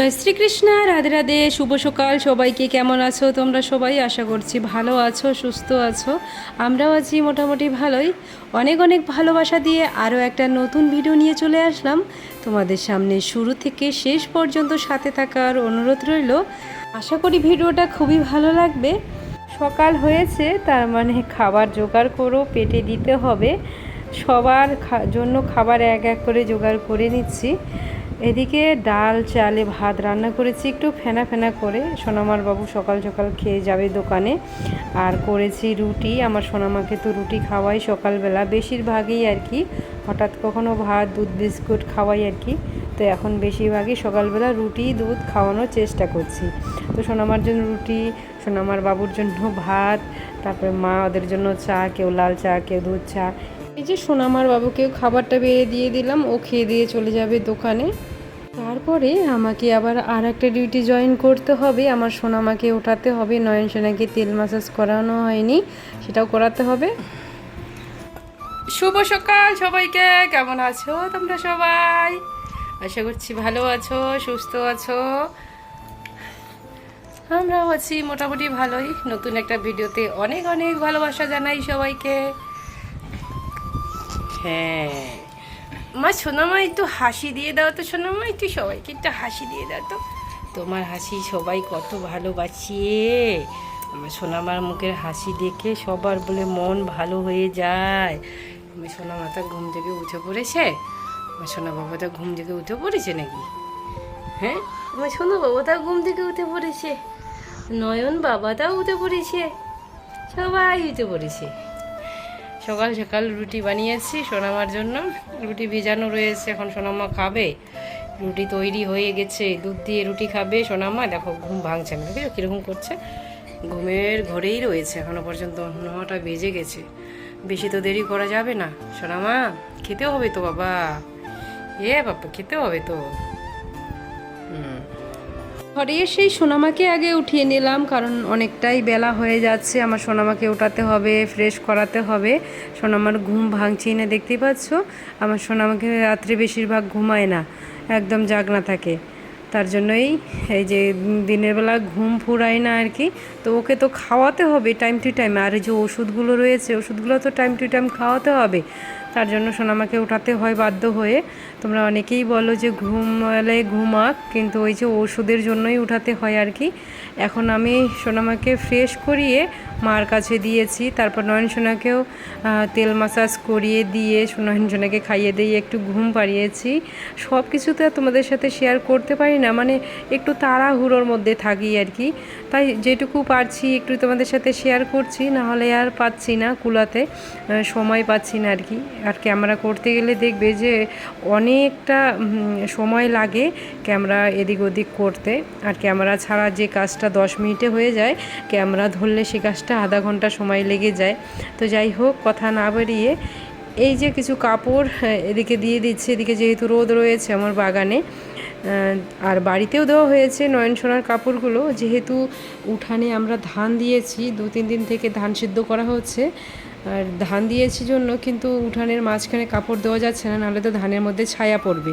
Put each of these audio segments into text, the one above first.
জয় শ্রীকৃষ্ণ, রাধে রাধে, শুভ সকাল। সবাইকে কেমন আছো? তোমরা সবাই আশা করছি ভালো আছো, সুস্থ আছো। আমরাও আছি মোটামুটি ভালোই। অনেক অনেক ভালোবাসা দিয়ে আরও একটা নতুন ভিডিও নিয়ে চলে আসলাম। তোমাদের সামনে শুরু থেকে শেষ পর্যন্ত সাথে থাকার অনুরোধ রইল। আশা করি ভিডিওটা খুবই ভালো লাগবে। সকাল হয়েছে, তার মানে খাবার জোগাড় করো, পেটে দিতে হবে। সবার জন্য খাবার এক এক করে জোগাড় করে নিচ্ছি। এদিকে ডাল, চালে ভাত রান্না করেছি। একটু ফেনা ফেনা করে। সোনামার বাবু সকাল সকাল খেয়ে যাবে দোকানে। আর করেছি রুটি। আমার সোনামাকে তো রুটি খাওয়াই সকালবেলা। বেশিরভাগই আর কি, হঠাৎ কখনো ভাত, দুধ, বিস্কুট খাওয়াই আর কি। তো এখন বেশিরভাগই সকালবেলা রুটি, দুধ খাওয়ানোর চেষ্টা করছি। তো সোনামার জন্য রুটি, সোনামার বাবুর জন্য ভাত, তারপরে মা ওদের জন্য চা, কেউ লাল চা, কেউ দুধ চা। এই যে সোনামার বাবুকেও খাবারটা বেড়ে দিয়ে দিলাম, ও খেয়ে দিয়ে চলে যাবে দোকানে। তারপরে আমাকে আবার আর একটা ডিউটি জয়েন করতে হবে। আমার সোনামাকে ওঠাতে হবে, নয়ন সোনাকে তেল মাসাজ করানো হয়নি, সেটাও করাতে হবে। শুভ সকাল সবাইকে, কেমন আছো তোমরা সবাই? আশা করছি ভালো আছো, সুস্থ আছো। আমরাও আছি মোটামুটি ভালোই। নতুন একটা ভিডিওতে অনেক অনেক ভালোবাসা জানাই সবাইকে। হ্যাঁ। মা, সোনামা, একটু হাসি দিয়ে দাও তো, সোনামা, একটু সবাইকে একটু হাসি দিয়ে দাও তো। তোমার হাসি সবাই কত ভালোবাসিয়ে আমার সোনামার মুখের হাসি দেখে সবার বলে মন ভালো হয়ে যায়। আমার সোনা মাতা ঘুম থেকে উঠে পড়েছে। আমার সোনা বাবাটা ঘুম থেকে উঠে পড়েছে নাকি? হ্যাঁ? আমার সোনা বাবাটা ঘুম থেকে উঠে পড়েছে। নয়ন বাবাটাও উঠে পড়েছে। সবাই উঠে পড়েছে। সকাল সকাল রুটি বানিয়েছি সোনামার জন্য। রুটি ভেজানো রয়েছে, এখন সোনামা খাবে। রুটি তৈরি হয়ে গেছে, দুধ দিয়ে রুটি খাবে সোনামা। দেখো, ঘুম ভাঙছে না দেখো কীরকম করছে? ঘুমের ঘরেই রয়েছে এখনও পর্যন্ত নটা বেজে গেছে। বেশি তো দেরি করা যাবে না। সোনামা, খেতে হবে তো বাবা। এ বাবা খেতে হবে তো। হুম। ঘরে এসেই সোনামাকে আগে উঠিয়ে নিলাম, কারণ অনেকটাই বেলা হয়ে যাচ্ছে। আমার সোনামাকে ওঠাতে হবে ফ্রেশ করাতে হবে। সোনামার ঘুম ভাঙছি না, দেখতেই পাচ্ছ? আমার সোনামাকে রাত্রে বেশিরভাগ ঘুমায় না, একদম জাগনা থাকে। তার জন্যই এই যে দিনের বেলা ঘুম ফুরায় না আর কি, তো ওকে তো খাওয়াতে হবে টাইম টু টাইম আর যে ওষুধগুলো রয়েছে, ওষুধগুলো তো টাইম টু টাইম খাওয়াতে হবে। তার জন্য সোনামাকে উঠাতে হয় বাধ্য হয়ে। তোমরা অনেকেই বলো যে ঘুমালে ঘুমাক, কিন্তু ওই যে ওষুধের জন্যই উঠাতে হয় আর কি। এখন আমি সোনামাকে ফ্রেশ করিয়ে মার কাছে দিয়েছি। তারপর নয়ন সোনাকেও তেল মাসাজ করিয়ে দিয়ে নয়ন সোনাকে খাইয়ে দিয়ে একটু ঘুম পাড়িয়েছি। সব কিছু তো তোমাদের সাথে শেয়ার করতে পারি না মানে একটু তাড়াহুড়োর মধ্যে থাকি আর কি। তাই যেটুকু পারছি একটু তোমাদের সাথে শেয়ার করছি না হলে আর পাচ্ছি না কুলাতে সময় পাচ্ছি না আর কি। আর ক্যামেরা করতে গেলে দেখবে যে অনেকটা সময় লাগে ক্যামেরা এদিক ওদিক করতে। আর ক্যামেরা ছাড়া যে কাজটা দশ মিনিটে হয়ে যায় ক্যামেরা ধরলে সে কাজটা আধা ঘণ্টা সময় লেগে যায়। তো যাই হোক কথা না বেরিয়ে এই যে কিছু কাপড় হ্যাঁ, এদিকে দিয়ে দিচ্ছে। এদিকে যেহেতু রোদ রয়েছে আমার বাগানে আর বাড়িতেও দেওয়া হয়েছে নয়ন সোনার কাপড়গুলো। যেহেতু উঠানে আমরা ধান দিয়েছি দু তিন দিন থেকে ধান সিদ্ধ করা হচ্ছে। আর ধান দিয়েছি জন্য, কিন্তু উঠানের মাঝখানে কাপড় দেওয়া যাচ্ছে না, নাহলে তো ধানের মধ্যে ছায়া পড়বে।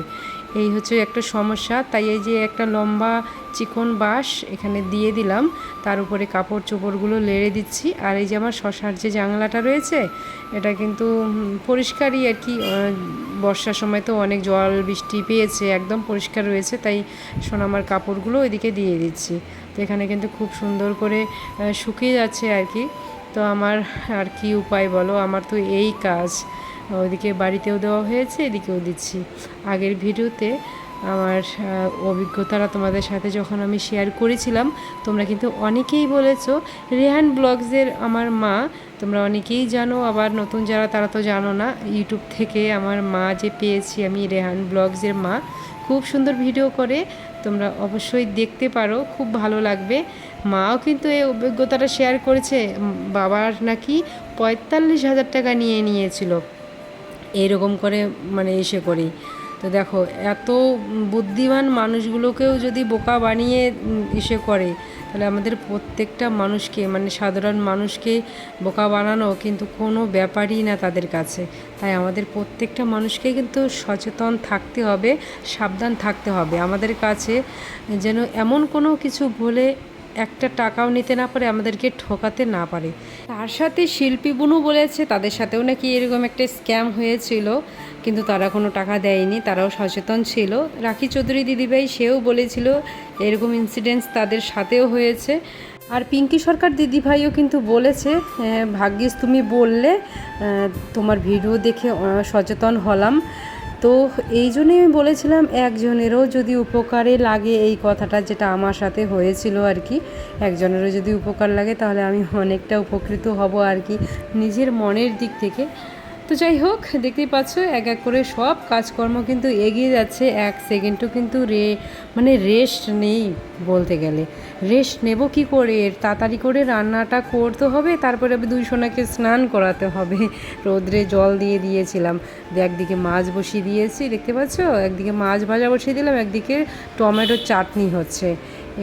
এই হচ্ছে একটা সমস্যা, তাই এই যে একটা লম্বা চিকন বাঁশ এখানে দিয়ে দিলাম, তার উপরে কাপড় চোপড়গুলো লেড়ে দিচ্ছি, আর এই যে আমার শশার যে জানলাটা রয়েছে, এটা কিন্তু পরিষ্কারই আর কি বর্ষার সময় তো অনেক জল, বৃষ্টি পেয়েছে, একদম পরিষ্কার রয়েছে, তাই সোনামার কাপড়গুলো ওইদিকে দিয়ে দিচ্ছি। তো এখানে কিন্তু খুব সুন্দর করে শুকিয়ে যাচ্ছে আর কি। তো আমার আর কি উপায় বলো? আমার তো এই কাজ। ওইদিকে বাড়িতেও দেওয়া হয়েছে, এদিকেও দিচ্ছি। আগের ভিডিওতে আমার অভিজ্ঞতাটা তোমাদের সাথে যখন আমি শেয়ার করেছিলাম, তোমরা কিন্তু অনেকেই বলেছ, রেহান ব্লগসের আমার মা। তোমরা অনেকেই জানো, আবার নতুন যারা, তারা তো জানো না, ইউটিউব থেকে আমার মা যে পেয়েছি আমি রেহান ব্লগসের মা। খুব সুন্দর ভিডিও করে, তোমরা অবশ্যই দেখতে পারো, খুব ভালো লাগবে। মাও কিন্তু এই অভিজ্ঞতাটা শেয়ার করেছে বাবার নাকি পঁয়তাল্লিশ হাজার টাকা নিয়ে নিয়েছিল। এরকম করে মানে এসে করি তো দেখো, এত বুদ্ধিমান মানুষগুলোকেও যদি বোকা বানিয়ে ইসে করে, তাহলে আমাদের প্রত্যেকটা মানুষকে মানে সাধারণ মানুষকে বোকা বানানো কিন্তু কোনো ব্যাপারই না তাদের কাছে। তাই আমাদের প্রত্যেকটা মানুষকে কিন্তু সচেতন থাকতে হবে, সাবধান থাকতে হবে। আমাদের কাছে যেন এমন কোনো কিছু বলে একটা টাকাও নিতে না পারে, আমাদেরকে ঠকাতে না পারে। তার সাথে শিল্পী বুনু বলেছে, তাদের সাথেও নাকি এরকম একটা স্ক্যাম হয়েছিল। কিন্তু তারা কোনো টাকা দেয়নি তারাও সচেতন ছিল। রাখি চৌধুরী দিদিভাই সেও বলেছিল এরকম ইনসিডেন্টস তাদের সাথেও হয়েছে। আর পিঙ্কি সরকার দিদিভাইও কিন্তু বলেছে "হ্যাঁ, ভাগ্যিস তুমি বললে তোমার ভিডিও দেখে সচেতন হলাম। তো এই জন্যই আমি বলেছিলাম একজনেরও যদি উপকারে লাগে এই কথাটা যেটা আমার সাথে হয়েছিল আর কি একজনেরও যদি উপকার লাগে তাহলে আমি অনেকটা উপকৃত হব আর কি। নিজের মনের দিক থেকে তো যাই হোক, দেখতেই পাচ্ছ, এক এক করে সব কাজকর্ম কিন্তু এগিয়ে যাচ্ছে। এক সেকেন্ডও কিন্তু রে মানে রেস্ট নেই বলতে গেলে। রেস্ট নেব কি করে? তাড়াতাড়ি করে রান্নাটা করতে হবে, তারপরে দুই সোনাকে স্নান করাতে হবে। রোদ্রে জল দিয়ে দিয়েছিলাম। দিয়ে একদিকে মাছ বসিয়ে দিয়েছি, দেখতে পাচ্ছ? একদিকে মাছ ভাজা বসিয়ে দিলাম, একদিকে টমেটোর চাটনি হচ্ছে।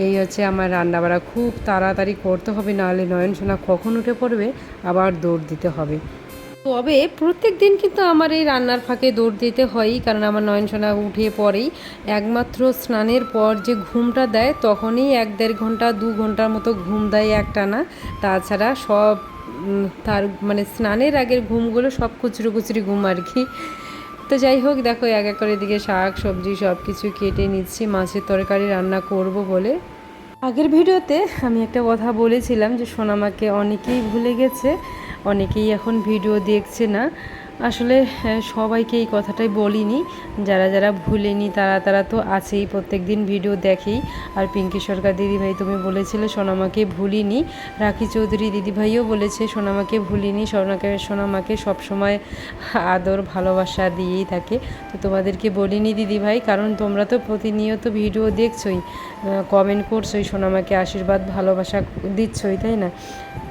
এই হচ্ছে আমার রান্নাবাড়া। খুব তাড়াতাড়ি করতে হবে, নাহলে নয়ন সোনা কখন উঠে পড়বে? আবার দৌড় দিতে হবে। তবে প্রত্যেক দিন কিন্তু আমার এই রান্নার ফাঁকে দৌড় দিতে হয়ই, কারণ আমার নয়নসোনা উঠে পরেই একমাত্র স্নানের পর যে ঘুমটা দেয়, তখনই এক দেড় ঘণ্টা, দু ঘণ্টার মতো ঘুম দেয় একটানা। তাছাড়া সব তার মানে স্নানের আগের ঘুমগুলো সব কুচুরি কুচুরি ঘুম আর কি। তো যাই হোক, দেখো এক এক করে এদিকে শাক, সবজি সব কিছু কেটে নিচ্ছি, মাছের তরকারি রান্না করব বলে। আগের ভিডিওতে আমি একটা কথা বলেছিলাম যে সোনামাকে অনেকেই ভুলে গেছে। অনেকেই এখন ভিডিও দেখছে না। আসলে সবাইকে এই কথাটাই বলিনি। যারা যারা ভুলেনি, তারা তারা তো আছেই। প্রত্যেক দিন ভিডিও দেখেই। আর পিঙ্কি সরকার দিদিভাই তুমি বলেছিলে, সোনামাকে ভুলিনি। রাখি চৌধুরী দিদিভাইও বলেছে, সোনামাকে ভুলিনি। সোনাকে, সোনামাকে সবসময় আদর, ভালোবাসা দিয়েই থাকে। তো তোমাদেরকে বলিনি দিদিভাই, কারণ তোমরা তো প্রতিনিয়ত ভিডিও দেখছোই কমেন্ট করছোই, সোনামাকে আশীর্বাদ, ভালোবাসা দিচ্ছই, তাই না?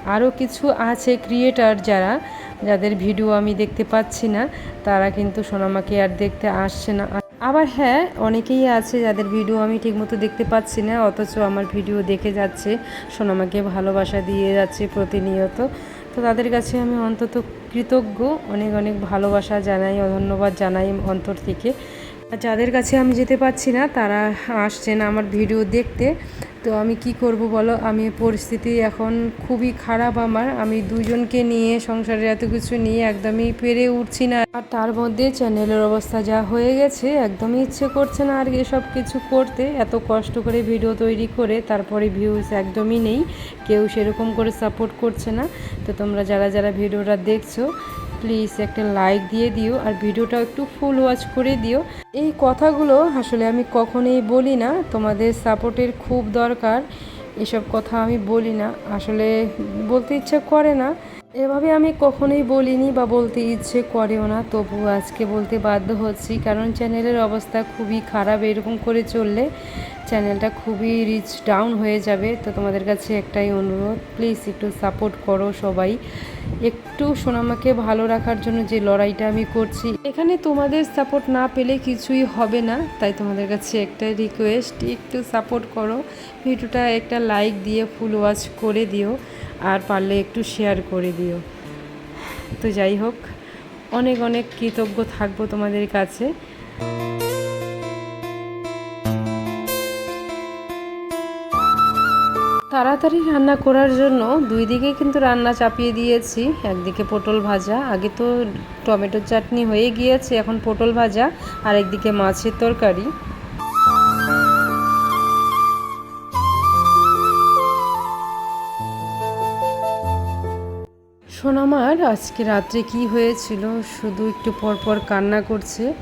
আরও কিছু আছে ক্রিয়েটার যারা যাদের ভিডিও আমি দেখতে পাচ্ছি না, তারা কিন্তু সোনামাকে আর দেখতে আসছে না। আবার হ্যাঁ অনেকেই আছে যাদের ভিডিও আমি ঠিকমতো দেখতে পাচ্ছি না, অথচ আমার ভিডিও দেখে যাচ্ছে, সোনামাকে ভালোবাসা দিয়ে যাচ্ছে প্রতিনিয়ত। তো তাদের কাছে আমি অন্তত কৃতজ্ঞ, অনেক অনেক ভালোবাসা জানাই, ধন্যবাদ জানাই অন্তর থেকে। যাদের কাছে আমি যেতে পারছি না, তারা আসছেন আমার ভিডিও দেখতে। তো আমি কি করব বলো? আমি পরিস্থিতি এখন খুবই খারাপ আমার। আমি দুজনকে নিয়ে সংসারের এত কিছু নিয়ে একদমই পেরে উঠছি না। আর তার মধ্যে চ্যানেলের অবস্থা যা হয়ে গেছে, একদমই ইচ্ছে করছে না আর এসব কিছু করতে। এত কষ্ট করে ভিডিও তৈরি করে তারপরে ভিউজ একদমই নেই। কেউ সেরকম করে সাপোর্ট করছে না। তো তোমরা যারা যারা ভিডিওটা দেখছ প্লিজ একটা লাইক দিয়ে দিও আর ভিডিওটা একটু ফুল ওয়াচ করে দিও। এই কথাগুলো আসলে আমি কখনোই বলি না, তোমাদের সাপোর্টের খুব দরকার। এসব কথা আমি বলি না। আসলে বলতে ইচ্ছা করে না। এভাবে আমি কখনোই বলিনি বা বলতে ইচ্ছে করেও না, তবু আজকে বলতে বাধ্য হচ্ছি, কারণ চ্যানেলের অবস্থা খুবই খারাপ। এরকম করে চললে চ্যানেলটা খুবই রিচ ডাউন হয়ে যাবে। তো তোমাদের কাছে একটাই অনুরোধ প্লিজ একটু সাপোর্ট করো সবাই। একটু সোনামাকে ভালো রাখার জন্য যে লড়াইটা আমি করছি, এখানে তোমাদের সাপোর্ট না পেলে কিছুই হবে না। তাই তোমাদের কাছে একটা রিকোয়েস্ট একটু সাপোর্ট করো। ভিডিওটা একটা লাইক দিয়ে ফুল ওয়াচ করে দিও। আর পারলে একটু শেয়ার করে দিও। তো যাই হোক, অনেক অনেক কৃতজ্ঞ থাকব তোমাদের কাছে। তাড়াতাড়ি রান্না করার জন্য দুই দিকে কিন্তু রান্না চাপিয়ে দিয়েছি। একদিকে পটল ভাজা, আগে তো টমেটোর চাটনি হয়ে গিয়েছে, এখন পটল ভাজা আর একদিকে মাছের তরকারি। আজকে রাত্রে কি হয়েছিল? শুধু একটু পর পর কান্না করছে।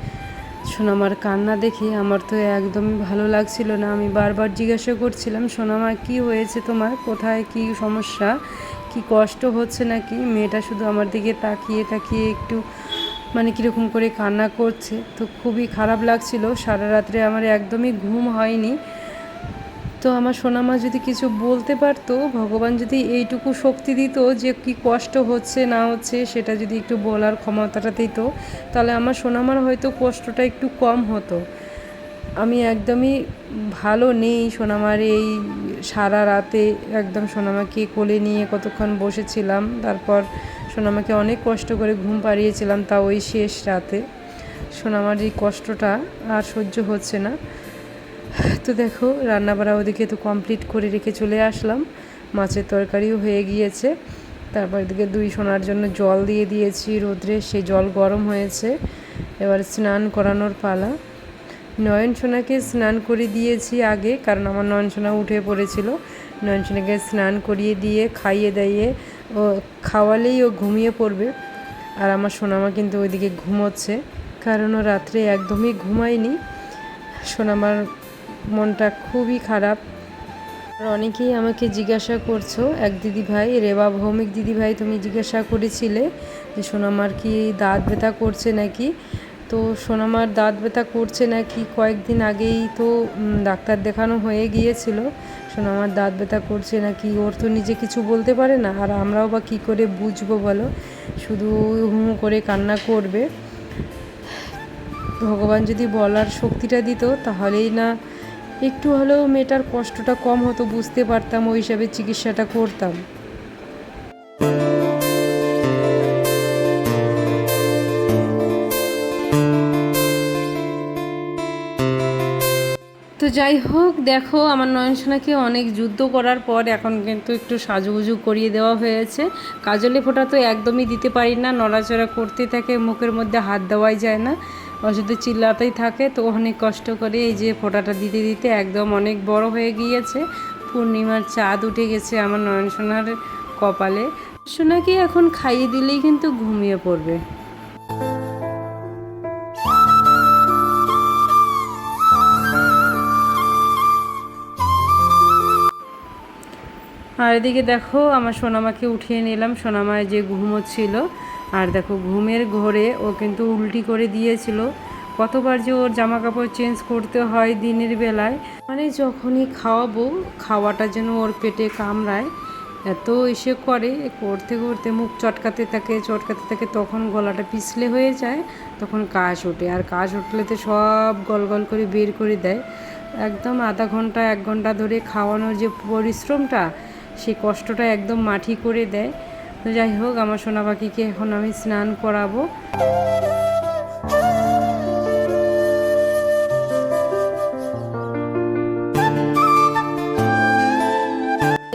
সোনামার কান্না দেখে আমার তো একদমই ভালো লাগছিল না। আমি বারবার জিজ্ঞাসা করছিলাম, সোনামা, কি হয়েছে তোমার? কোথায়? কি সমস্যা? কি কষ্ট হচ্ছে নাকি? মেয়েটা শুধু আমার দিকে তাকিয়ে তাকিয়ে একটু মানে কীরকম করে কান্না করছে। তো খুবই খারাপ লাগছিল। সারা রাত্রে আমার একদমই ঘুম হয়নি। তো আমার সোনামা যদি কিছু বলতে পারতো, ভগবান যদি এইটুকু শক্তি দিত যে কি কষ্ট হচ্ছে, না হচ্ছে, সেটা যদি একটু বলার ক্ষমতাটা দিত, তাহলে আমার সোনামার হয়তো কষ্টটা একটু কম হতো। আমি একদমই ভালো নেই সোনামার এই সারা রাতে। একদম সোনামাকে কোলে নিয়ে কতক্ষণ বসেছিলাম, তারপর সোনামাকে অনেক কষ্ট করে ঘুম পাড়িয়েছিলাম তা ওই শেষ রাতে। সোনামার এই কষ্টটা আর সহ্য হচ্ছে না। তো দেখো, রান্নাবাড়া ওদিকে তো কমপ্লিট করে রেখে চলে আসলাম। মাছের তরকারিও হয়ে গিয়েছে। তারপর এদিকে দুই সোনার জন্য জল দিয়ে দিয়েছি রোদ্রে সেই জল গরম হয়েছে। এবার স্নান করানোর পালা। নয়ন সোনাকে স্নান করে দিয়েছি আগে, কারণ আমার নয়ন সোনা উঠে পড়েছিল। নয়ন সোনাকে স্নান করিয়ে দিয়ে, খাইয়ে দাইয়ে, ও খাওয়ালেই ও ঘুমিয়ে পড়বে। আর আমার সোনামা কিন্তু ওইদিকে ঘুমোচ্ছে, কারণ ও রাত্রে একদমই ঘুমায়নি। সোনামার মনটা খুবই খারাপ। আর অনেকেই আমাকে জিজ্ঞাসা করছ, এক দিদি ভাই রেবা ভৌমিক দিদি ভাই তুমি জিজ্ঞাসা করেছিলে যে সোনামার কি দাঁত ব্যথা করছে নাকি? তো সোনামার দাঁত ব্যথা করছে নাকি কয়েকদিন আগেই তো ডাক্তার দেখানো হয়ে গিয়েছিল। সোনামার দাঁত ব্যথা করছে নাকি ওর তো নিজে কিছু বলতে পারে না, আর আমরাও বা কী করে বুঝব বলো? শুধু হু হু করে কান্না করবে। ভগবান যদি বলার শক্তিটা দিত, তাহলেই না একটু হলেও মেয়েটার কষ্টটা কম হতো বুঝতে পারতাম ওই হিসাবে চিকিৎসাটা করতাম। তো যাই হোক, দেখো আমার নয়নসোনাকে অনেক যুদ্ধ করার পর এখন কিন্তু একটু সাজুগুজু করিয়ে দেওয়া হয়েছে। কাজলে ফোঁটা তো একদমই দিতে পারি না, নড়াচড়া করতে থাকে, মুখের মধ্যে হাত দেওয়াই যায় না শুধু চিল্লাতেই থাকে, তো অনেক কষ্ট করে এই যে ফোঁটাটা দিতে দিতে একদম অনেক বড় হয়ে গিয়েছে। পূর্ণিমার চাঁদ উঠে গেছে আমার নয়নসোনার কপালে। সোনাকে এখন খাইয়ে দিলেই কিন্তু ঘুমিয়ে পড়বে। আর এদিকে দেখো, আমার সোনামাকে উঠিয়ে নিলাম। সোনামায় যে ঘুমোচ্ছিল আর দেখো ঘুমের ঘরে ও কিন্তু উল্টি করে দিয়েছিল। কতবার যে ওর জামা কাপড় চেঞ্জ করতে হয় দিনের বেলায়। মানে যখনই খাওয়াবো, খাওয়াটা যেন ওর পেটে কামড়ায়। এত এসে করে, করতে করতে মুখ চটকাতে থাকে চটকাতে থাকে, তখন গলাটা পিছলে হয়ে যায়, তখন কাশ ওঠে। আর কাশ উঠলে তো সব গল গল করে বের করে দেয়। একদম আধা ঘণ্টা, এক ঘণ্টা ধরে খাওয়ানোর যে পরিশ্রমটা সেই কষ্টটা একদম মাটি করে দেয়। তো যাই হোক, আমার সোনা পাখিকে এখন আমি স্নান করাবো।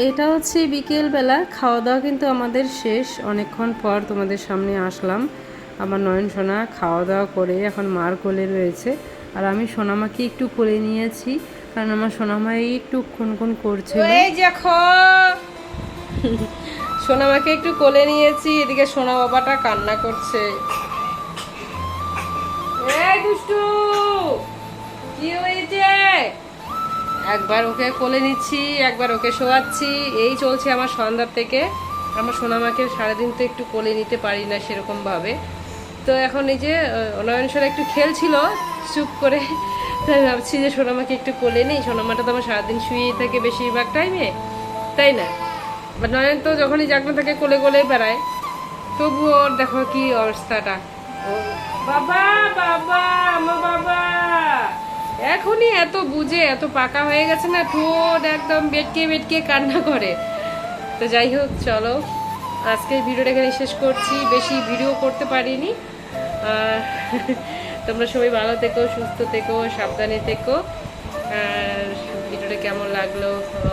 এটা হচ্ছে বিকেলবেলা খাওয়া দাওয়া কিন্তু আমাদের শেষ। অনেকক্ষণ পর তোমাদের সামনে আসলাম। আমার নয়ন সোনা খাওয়া দাওয়া করে এখন মার কোলে রয়েছে। আর আমি সোনামাকে একটু কোলে নিয়েছি। কারণ আমার সোনামাই একটু খুন খুন করছিল। এই দেখো। সোনামাকে একটু কোলে নিয়েছি, এদিকে সোনা বাবাটা কান্না করছে। একবার ওকে কোলে নিচ্ছি, একবার ওকে শোয়াচ্ছি, এই চলছে আমার সন্ধ্যার থেকে। আমার সোনামাকে সারাদিন তো একটু কোলে নিতে পারি না সেরকম ভাবে তো এখন এই যে অনয়নসরা একটু খেলছিল, চুপ করে তাই ভাবছি যে সোনামাকে একটু কোলে নেই। সোনামাটা তো আমার সারাদিন শুয়েই থাকে বেশিরভাগ টাইমে তাই না? বা নয়ন তো যখনই জাগনা থাকে কোলে কোলে বেড়ায়। তবু ওর দেখো কি অবস্থাটা। বাবা বাবা আমার বাবা। এখনই এত বুঝে, এত পাকা হয়ে গেছে না ঠোঁট একদম বেটকে বেটকে কান্না করে। তো যাই হোক, চলো। আজকের ভিডিওটা এখানে শেষ করছি। বেশি ভিডিও করতে পারিনি। আর তোমরা সবাই ভালো থেকো, সুস্থ থেকো, সাবধানে থেকো। আর ভিডিওটা কেমন লাগল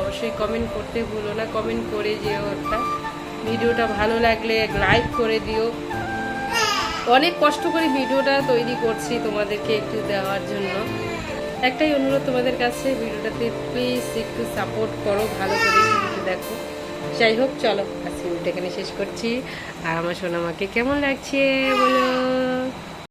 অবশ্যই কমেন্ট করতে ভুলো না। কমেন্ট করে যেও একটা। ভিডিওটা ভালো লাগলে লাইক করে দিও। অনেক কষ্ট করে ভিডিওটা তৈরি করছি তোমাদেরকে একটু দেওয়ার জন্য। একটাই অনুরোধ তোমাদের কাছে, ভিডিওটাতে প্লিজ একটু সাপোর্ট করো, ভালো করে ভিডিওটা দেখো। যাই হোক, চলো আজকে ভিডিওটা এখানে শেষ করছি। আর আমার সোনামাকে কেমন লাগছে বলো?